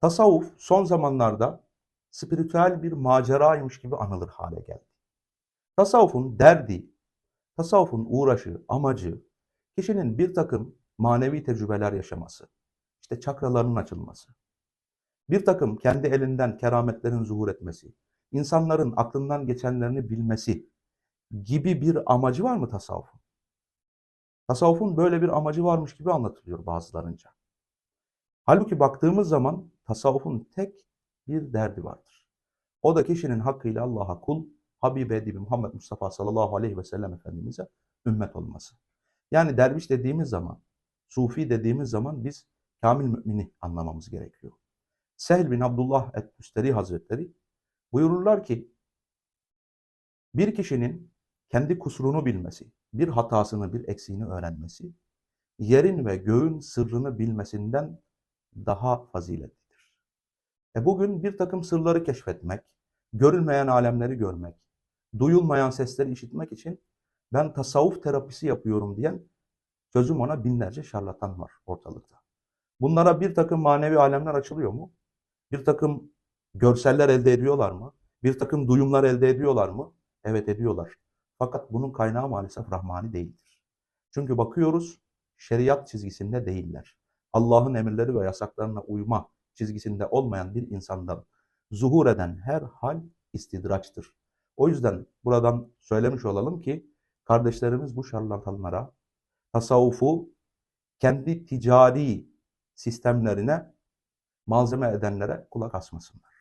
Tasavvuf son zamanlarda spiritüel bir maceraymış gibi anılır hale geldi. Tasavvufun derdi, tasavvufun uğraşı, amacı kişinin bir takım manevi tecrübeler yaşaması, işte çakralarının açılması, bir takım kendi elinden kerametlerin zuhur etmesi, insanların aklından geçenlerini bilmesi gibi bir amacı var mı tasavvufun? Tasavvufun böyle bir amacı varmış gibi anlatılıyor bazılarınca. Halbuki baktığımız zaman tasavvufun tek bir derdi vardır. O da kişinin hakkıyla Allah'a kul, Habibi Edibi Muhammed Mustafa sallallahu aleyhi ve sellem Efendimiz'e ümmet olması. Yani derviş dediğimiz zaman, sufi dediğimiz zaman biz kamil mümini anlamamız gerekiyor. Sehl bin Abdullah et-Tüsteri Hazretleri buyururlar ki, bir kişinin kendi kusurunu bilmesi, bir hatasını, bir eksiğini öğrenmesi, yerin ve göğün sırrını bilmesinden daha faziletlidir. E bugün bir takım sırları keşfetmek, görülmeyen alemleri görmek, duyulmayan sesleri işitmek için ben tasavvuf terapisi yapıyorum diyen sözüm ona binlerce şarlatan var ortalıkta. Bunlara bir takım manevi alemler açılıyor mu? Bir takım görseller elde ediyorlar mı? Bir takım duyumlar elde ediyorlar mı? Evet ediyorlar. Fakat bunun kaynağı maalesef rahmani değildir. Çünkü bakıyoruz şeriat çizgisinde değiller. Allah'ın emirleri ve yasaklarına uyma çizgisinde olmayan bir insandan zuhur eden her hal istidraçtır. O yüzden buradan söylemiş olalım ki kardeşlerimiz bu şarlatanlara tasavvufu kendi ticari sistemlerine malzeme edenlere kulak asmasınlar.